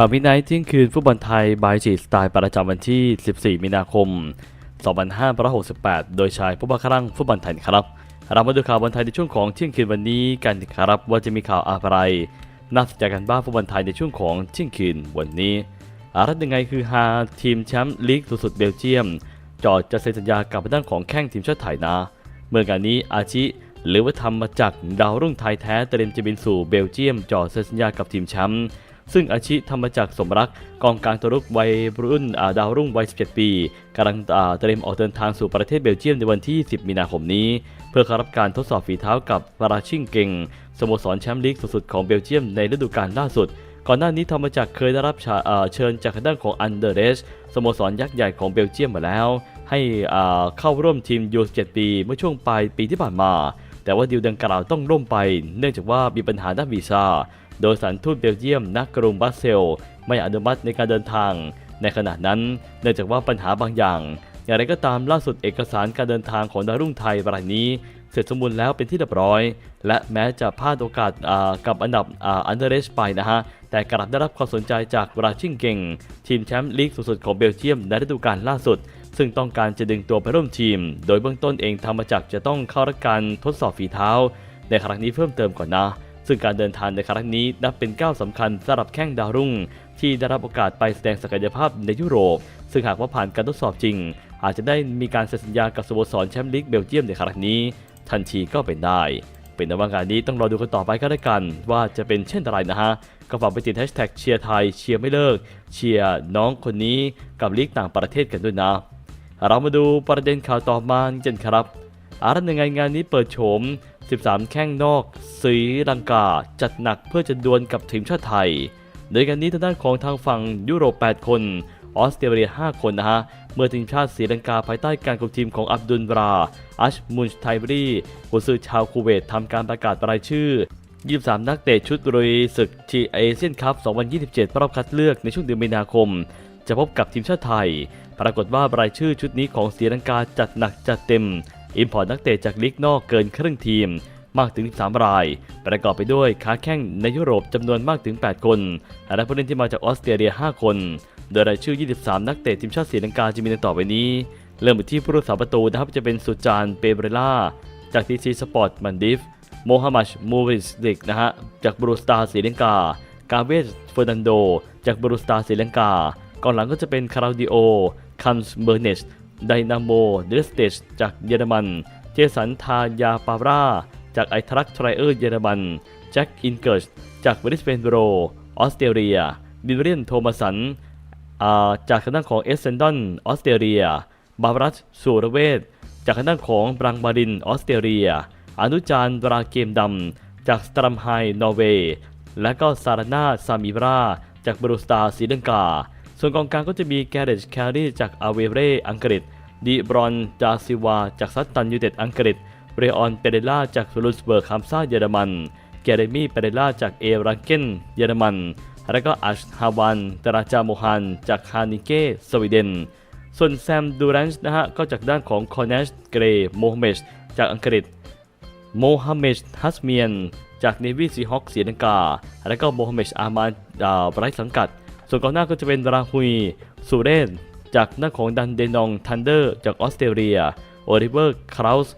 ข่าวมิดไนท์เที่ยงคืนฟุตบอลไทยบายจีสไตล์ประจำวันที่ 14 มีนาคม 2568 โดยชายผู้บังคับรังฟุตบอลไทยครับ เรามาดูข่าวบอลไทยในช่วงของเที่ยงคืนวันนี้กันครับว่าจะมีข่าวอะไร น่าสนใจกันบ้างฟุตบอลไทยในช่วงของเที่ยงคืนวันนี้อะไรยังไงคือฮาทีมแชมป์ลีกสุดเบลเยียม จอดจะเซ็นสัญญากับด้านของแข้งทีมชาติไทยนะ เมื่อการนี้อาชิหรือว่าทำมาจากดาวรุ่งไทยแท้เตรียมจะบินสู่เบลเยียมจอดเซ็นสัญญากับทีมแชมป์ ซึ่งอาชิทำมจากรสมรักกองกลางตัวรุกวัยรุ่นาดาวรุ่งวัย 17 ปีกำลังเตรียมออกเดินทางสู่ประเทศเบลเยียมในวันที่ 10 มีนาคมนี้ เพื่อเข้ารับการทดสอบฝีเท้ากับวาราชิงเก่งสโมสรแชมป์ลีกสูงสุดของเบลเยียมในฤดูกาลล่าสุด ก่อนหน้านี้ทำมจากรเคยได้รับเชิญจากด้านของอันเดอร์เรสสโมสรยักษ์ใหญ่ของเบลเยียมมาแล้ว ให้เข้าร่วมทีมยู17 ปี เมื่อช่วงปลายปีที่ผ่านมาแต่ว่าดีลดังกล่าวต้องล่มไป เนื่องจากว่ามีปัญหาด้านวีซ่า โดยสถารทูตเบลเยียมนักกรุงบรัสเซล ไม่อนุมัติในการเดินทาง ในขณะนั้นเนื่องจากว่าปัญหาบางอย่าง อย่างไรก็ตามล่าสุดเอกสารการเดินทางของดารุ่งไทยรายนี้ เสร็จสมบูรณ์แล้วเป็นที่เรียบร้อย และแม้จะพลาดโอกาสกับอันดับอันเดอร์เรสไปนะฮะแต่กลับได้รับความสนใจจากราชิงเก่ง ทีมแชมป์ลีกสูงสุดของเบลเยียมในฤดูกาลล่าสุด ซึ่งต้องการจะดึงตัวไปร่วมทีม โดยเบื้องต้นเองทำมาจากจะต้องเข้ารับการทดสอบฝีเท้า ในครั้งนี้เพิ่มเติมก่อนนะ ซึ่งการเดินทางในครั้งนี้นับเป็นก้าวสำคัญสำหรับแข้งดาวรุ่ง ที่ได้รับโอกาสไปแสดงศักยภาพในยุโรป ซึ่งหากว่าผ่านการทดสอบจริง อาจจะได้มีการเซ็นสัญญากับสโมสรแชมป์ลีกเบลเยียมในครั้งนี้ ทันทีก็เป็นได้ เป็นในว่างานนี้ต้องรอดูกันต่อไปก็ได้กัน ว่าจะเป็นเช่นไรนะฮะก็ฝากไปติดแฮชแท็กเชียร์ไทยเชียร์ไม่เลิก เชียร์น้องคนนี้กับลีกต่างประเทศกันด้วยนะ เรามาดูประเด็นข่าวต่อมากันครับอารันยังไงงานนี้เปิดโฉม 13 แข้งนอกศรีลังกาจัดหนักเพื่อจะดวลกับทีมชาติไทย โดยกันนี้ทางด้านของทางฝั่งยุโรป 8 คน ออสเตรเลีย 5 คนนะฮะ เมื่อทีมชาติศรีลังกาภายใต้การคุมทีมของอับดุลบรา อัชมุนชไทบรีกุซือชาวคูเวตทำการประกาศรายชื่อ 23 นักเตะชุดรุยศึกทีเอเชียนคัพ 2027 รอบคัดเลือกในช่วงเดือนมีนาคม จะพบกับทีมชาติไทย ปรากฏว่ารายชื่อชุดนี้ของศรีลังกาจัดหนักจัดเต็ม อิมพอร์ตนักเตะจากลีกนอกเกินครึ่งทีมมากถึง 13 ราย ประกอบไปด้วยค้าแข้งในยุโรปจำนวนมากถึง 8 คน และผู้เล่นที่มาจากออสเตรเลีย 5 คน โดยรายชื่อ 23 นักเตะทีมชาติศรีลังกาจะมีดังต่อไปนี้ เริ่มที่ผู้รักษาประตูนะครับจะเป็นสุจานเปเบรล่า จากทีซีสปอร์ตมันดิฟ โมฮัมหมัดมูริสลิกนะฮะ จากบรูสตาร์ศรีลังกา กาเวสเฟอร์นันโด จากบรูสตาร์ศรีลังกาก่อนหลังก็จะเป็นคาราดิโอ คัมส์เบอร์เนช ไดนาโมเดสเตชจากเยอรมัน เจสันทายาปาราจากไอทรัคทรเออร์เยอรมัน แจ็คอินเกิร์ชจากบริสเบนโร ออสเตรเลีย บิลเรียนโทมัสันอ่าจากทางด้านของเอสเซนดอน ออสเตรเลีย บาบรัสสูรเวทจากทางด้านของบรังบาริน ออสเตรเลีย อนุจารวราเกมดำ จากสตรัมไฮนอร์เวย์ และก็ซารานาซามิบรา จากบรูสตาศรีลังกา ส่วนกองกลางก็จะมีแกเรจแครีจากอาเวเรอังกฤษดีบรอนดาซิวา จากซัตตันยูเต็ดอังกฤษ เรออนเปเรล่าจากซูลุสเบิร์กคัมซาเยอรมัน เกเรมี่เปเรล่าจากเอรังเกนเยอรมัน แล้วก็อัชฮาวันตราจาโมฮัน จากคานิเกสวีเดน ส่วนแซมดูรันส์นะฮะ ก็จากด้านของคอนเนชเกรย์โมฮัมเมชจากอังกฤษ โมฮัมเมดฮัสเมียน จากเนวีซีฮอคสีลังกา และก็โมฮัมเมดอามาดาไร้สังกัด ส่วนกองหน้าก็จะเป็นราฮุยซูเรนจากหน้าของดันเดนองทันเดอร์จากออสเตรเลีย โอลิเวอร์คราวส์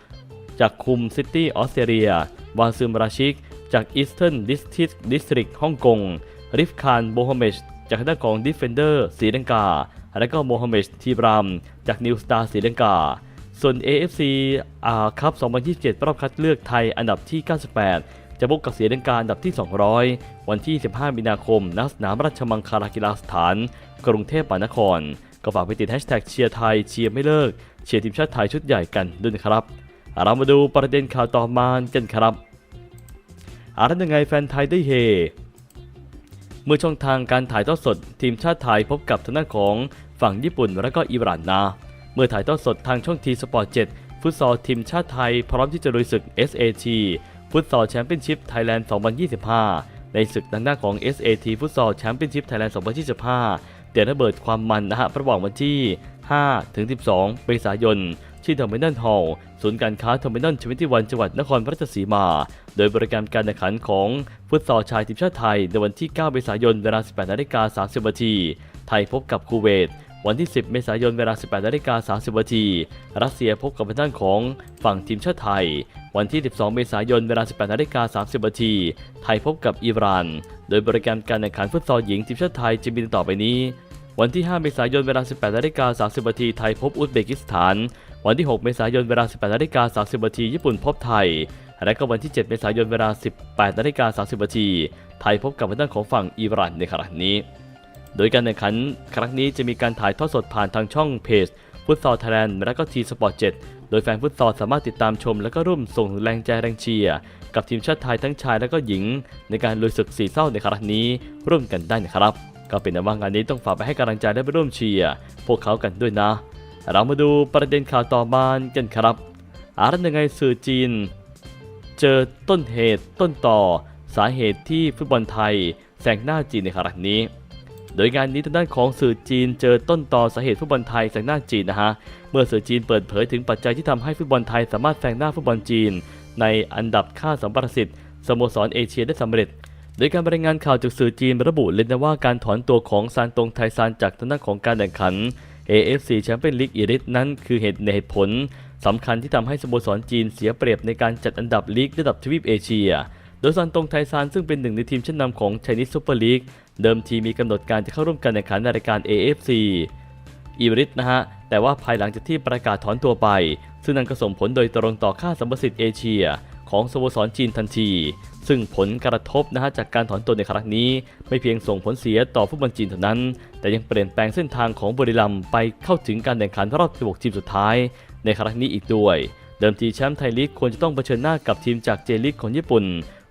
จากคุมซิตี้ออสเตรเลียวาซึมราชิก จากอีสเทิร์นดิสทิกดิสตริกฮ่องกง ริฟคานโมฮัมเหมดจากด้าของดิฟเฟนเดอร์สีลังกา และก็โมฮัมเหมดทีบรามจากนิวสตาร์สีลังกา ส่วน AFC อาคัพ 2027 รอบคัดเลือกไทยอันดับที่ 98 จะพบกับเสียดังการดับที่ 200 วันที่ 15 มีนาคมณสนามราชมังคลากีฬาสถาน กรุงเทพมหานคร ก็ฝากไปติดแฮชแท็กเชียร์ไทยเชียร์ไม่เลิก เชียร์ทีมชาติไทยชุดใหญ่กันด้วยนะครับเรามาดูประเด็นข่าวต่อมากันครับอารันยังไงแฟนไทยได้เฮเมื่อช่องทางการถ่ายทอดสด ทีมชาติไทยพบกับทางด้านของฝั่งญี่ปุ่นและก็อิหร่านนะเมื่อถ่ายทอดสดทางช่องทีสปอร์ต7ฟุตซอลทีมชาติไทยพร้อมที่จะลุยศึก SAT ฟุตซอลแชมเปี้ยนชิพไทยแลนด์ 2025 ในศึกทางด้านของ SAT ฟุตซอลแชมเปี้ยนชิพไทยแลนด์ 2025 เดี๋ยวระเบิดความมันนะฮะระหว่างวันที่ 5 ถึง 12 เมษายน ที่เทอร์มินอลฮอลล์ศูนย์การค้าเทอร์มินอลชวิตี้วันจังหวัดนครราชสีมา โดยบริการการแข่งขันของฟุตซอลชายทีมชาติไทย ในวันที่ 9 เมษายนเวลา 18นาฬิกา30นาทีไทยพบกับคูเวต วันที่ 10 เมษายนเวลา 18นาฬิกา30นาทีรัสเซียพบกับทางด้านของฝั่งทีมชาติไทย วันที่ 12 เมษายนเวลา 18นาฬิกา30นาทีไทยพบกับอิหร่าน โดยบริการการแข่งขันฟุตซอลหญิงทีมชาติไทยจะมีต่อไปนี้ วันที่ 5 เมษายนเวลา 18นาฬิกา30นาทีไทยพบอุซเบกิสถาน วันที่ 6 เมษายนเวลา 18นาฬิกา30นาทีญี่ปุ่นพบไทยและก็วันที่ 7 เมษายนเวลา 18นาฬิกา30นาทีไทยพบกับทางด้านของฝั่งอิหร่านในครั้งนี้ โดยการแข่งขันครั้งนี้จะมีการถ่ายทอดสดผ่านทางช่องเพจฟุตซอลไทยแลนด์และก็ทีสปอร์ต7โดยแฟนฟุตซอลสามารถติดตามชม และก็ร่วมส่งแรงใจแรงเชียร์กับทีมชาติไทยทั้งชายและก็หญิง ในการลุยศึกสีเศร้าในครั้งนี้ร่วมกันได้นะครับ ก็เป็นแต่ว่างานนี้ต้องฝากไปให้กำลังใจและไปร่วมเชียร์พวกเขากันด้วยนะ เรามาดูประเด็นข่าวต่อมากันครับอารันยังไงสื่อจีน เจอต้นเหตุต้นต่อ สาเหตุที่ฟุตบอลไทยแซงหน้าจีนในครั้งนี้ โดยงานนี้ทางด้านของสื่อจีนเจอต้นต่อสาเหตุฟุตบอลไทยแซงหน้าจีนนะฮะ เมื่อสื่อจีนเปิดเผยถึงปัจจัยที่ทำให้ฟุตบอลไทยสามารถแซงหน้าฟุตบอลจีน ในอันดับค่าสัมประสิทธิ์สโมสรเอเชียได้สำเร็จ โดยการรายงานข่าวจากสื่อจีนระบุเลยนะว่าการถอนตัวของซานตงไทซานจากทางด้านของการแข่งขัน AFC แชมเปี้ยนลีกอีริสนั้นคือเหตุในเหตุผลสำคัญที่ทำให้สโมสรจีนเสียเปรียบในการจัดอันดับลีกระดับทวีปเอเชีย โดยซานตงไทซานซึ่งเป็นหนึ่งในทีมชั้นนำของ Chinese Super League เเดิมทีมีกำหนดการจะเข้าร่วมการแข่งขันในรายการ AFC อีริสนะฮะ แต่ว่าภายหลังจากที่ประกาศถอนตัวไป ซึ่งนั่นก็ส่งผลโดยตรงต่อค่าสัมประสิทธิ์เอเชีย ของสโมสรจีนทันที ซึ่งผลกระทบนะฮะจากการถอนตัวในครั้งนี้ ไม่เพียงส่งผลเสียต่อฟุตบอลจีนเท่านั้น แต่ยังเปลี่ยนแปลงเส้นทางของบุรีรัมย์ไปเข้าถึงการแข่งขันรอบ 16 ทีมสุดท้าย ในครั้งนี้อีกด้วย เดิมทีแชมป์ไทยลีกควรจะต้องเผชิญหน้ากับทีมจากเจลีกของญี่ปุ่น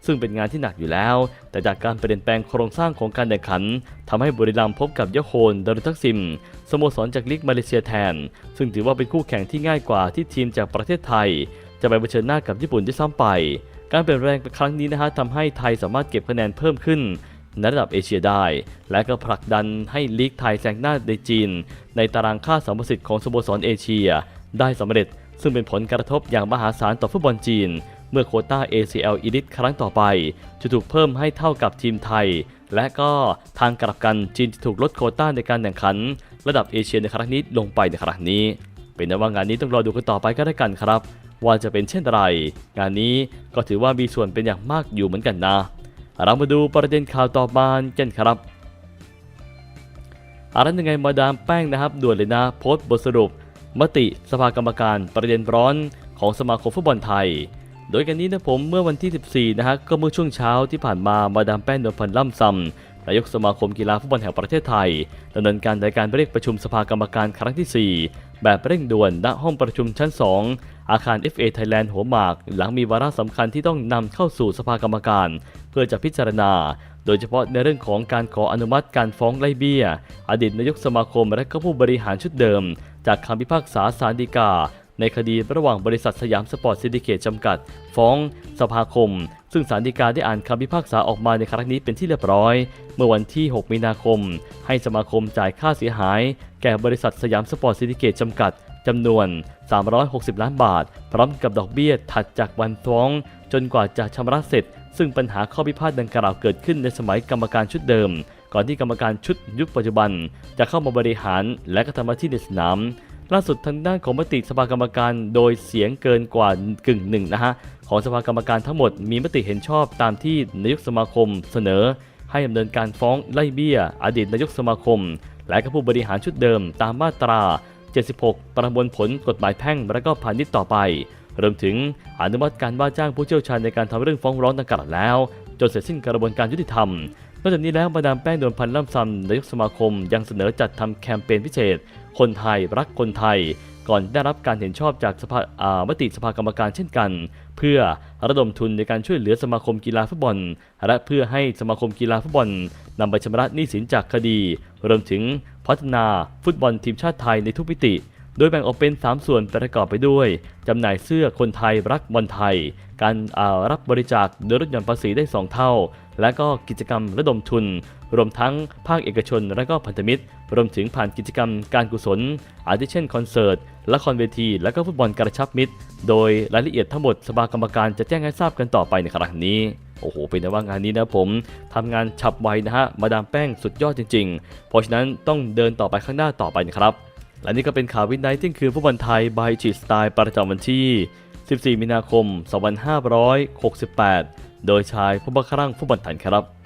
ซึ่งเป็นงานที่หนักอยู่แล้ว แต่จากการเปลี่ยนแปลงโครงสร้างของการแข่งขันทำให้บุรีรัมย์พบกับยะโคนดารุทักซิมสโมสรจากลีกมาเลเซียแทน ซึ่งถือว่าเป็นคู่แข่งที่ง่ายกว่าที่ทีมจากประเทศไทย จะไปเผชิญหน้ากับญี่ปุ่นที่ซ้ำไป การเปลี่ยนแปลงครั้งนี้นะฮะทำให้ไทยสามารถเก็บคะแนนเพิ่มขึ้นในระดับเอเชียได้ และก็ผลักดันให้ลีกไทยแซงหน้าในจีน ในตารางค่าสัมประสิทธิ์ของสโมสรเอเชีย ได้สำเร็จ ซึ่งเป็นผลกระทบอย่างมหาศาลต่อฟุตบอลจีน เมื่อโคต้า ACL Elite ครั้งต่อไป จะถูกเพิ่มให้เท่ากับทีมไทย และก็ทางกลับกันจีนจะถูกลดโคต้าในการแข่งขัน ระดับเอเชียในครั้งนี้ลงไปในครั้งนี้ เป็นนว่างานนี้ต้องรอดูกันต่อไปก็ได้กันครับ ว่าจะเป็นเช่นไร งานนี้ก็ถือว่ามีส่วนเป็นอย่างมากอยู่เหมือนกันนะเรามาดูประเด็นข่าวต่อมากันครับอะไรยังไงมาดามแป้งนะครับด่วนเลยนะโพสต์บทสรุป มติสภากรรมการประเด็นร้อนของสมาคมฟุตบอลไทย โดยกันนี้นะผมเมื่อวันที่ 14 นะฮะก็เมื่อช่วงเช้าที่ผ่านมามาดามแป้งนวลพันธ์ล่ำซำนายกสมาคมกีฬาฟุตบอลแห่งประเทศไทยดำเนินการในการเรียกประชุมสภากรรมการครั้งที่ 4 แบบเร่งด่วนณห้องประชุมชั้น 2 อาคาร FA Thailand หัวหมาก หลังมีวาระสำคัญที่ต้องนำเข้าสู่สภากรรมการ เพื่อจะพิจารณา โดยเฉพาะในเรื่องของการขออนุมัติการฟ้องไล่เบี้ย อดีตนายกสมาคมและก็ผู้บริหารชุดเดิม จากคำพิพากษาศาลฎีกา ในคดีระหว่างบริษัทสยามสปอร์ตซินดิเคตจำกัด ฟ้องสภาคม ซึ่งศาลฎีกาได้อ่านคำพิพากษาออกมาในครั้งนี้เป็นที่เรียบร้อย เมื่อวันที่ 6 มีนาคม ให้สมาคมจ่ายค่าเสียหาย แก่บริษัทสยามสปอร์ตซินดิเคตจำกัดจำนวน 360 ล้านบาท พร้อมกับดอกเบี้ยถัดจากวันฟ้อง จนกว่าจะชำระเสร็จ ซึ่งปัญหาข้อพิพาทดังกล่าวเกิดขึ้นในสมัยกรรมการชุดเดิม ก่อนที่กรรมการชุดยุคปัจจุบัน จะเข้ามาบริหารและก็ทำหน้าที่ในสนาม ล่าสุดทางด้านของมติสภากรรมการโดยเสียงเกินกว่ากึ่งหนึ่งนะฮะของสภากรรมการทั้งหมดมีมติเห็นชอบตามที่นายกสมาคมเสนอ ให้ดำเนินการฟ้องไล่เบี้ย อดีตนายกสมาคม และก็ผู้บริหารชุดเดิมตามมาตรา 76 ประมวลผลกฎหมายแพ่งและก็พาณิชย์ต่อไปรวมถึงอนุมัติการว่าจ้างผู้เชี่ยวชาญในการทำเรื่องฟ้องร้องดังกล่าวแล้ว จนเสร็จสิ้นกระบวนการยุติธรรมนอกจากนี้แล้วมาดามแป้งโดนพันล่ำซำนายกสมาคมยังเสนอจัดทำแคมเปญพิเศษ คนไทยรักคนไทย ก่อนได้รับการเห็นชอบจากสภามติสภากรรมการเช่นกัน เพื่อระดมทุนในการช่วยเหลือสมาคมกีฬาฟุตบอล และเพื่อให้สมาคมกีฬาฟุตบอลนำไปชำระหนี้สินจากคดี รวมถึงพัฒนาฟุตบอลทีมชาติไทยในทุกมิติ โดยแบ่งออกเป็น 3 ส่วนประกอบไปด้วยจำหน่ายเสื้อคนไทยรักบอลไทย การารับบริจาคโดยลดหย่อนภาษีได้ 2 เท่า และก็กิจกรรมระดมทุน รวมทั้งภาคเอกชนและก็พันธมิตร รวมถึงผ่านกิจกรรมการกุศล อาทิเช่นคอนเสิร์ต ละครเวที และก็ฟุตบอลกระชับมิตร โดยรายละเอียดทั้งหมดสภากรรมการจะแจ้งให้ทราบกันต่อไปในครั้งนี้โอ้โห เป็นแต่ว่างานนี้นะผมทำงานฉับไวนะฮะ มาดามแป้งสุดยอดจริง ๆ เพราะฉะนั้นต้องเดินต่อไปข้างหน้าต่อไปนะครับ และนี่ก็เป็นข่าววินไนท์ที่คือฟุตบอลไทยบายจีสไตล์ประจำวันที่ 14 มีนาคม 2568 โดยชายผู้บังคับร่างฟุตบอลไทยครับ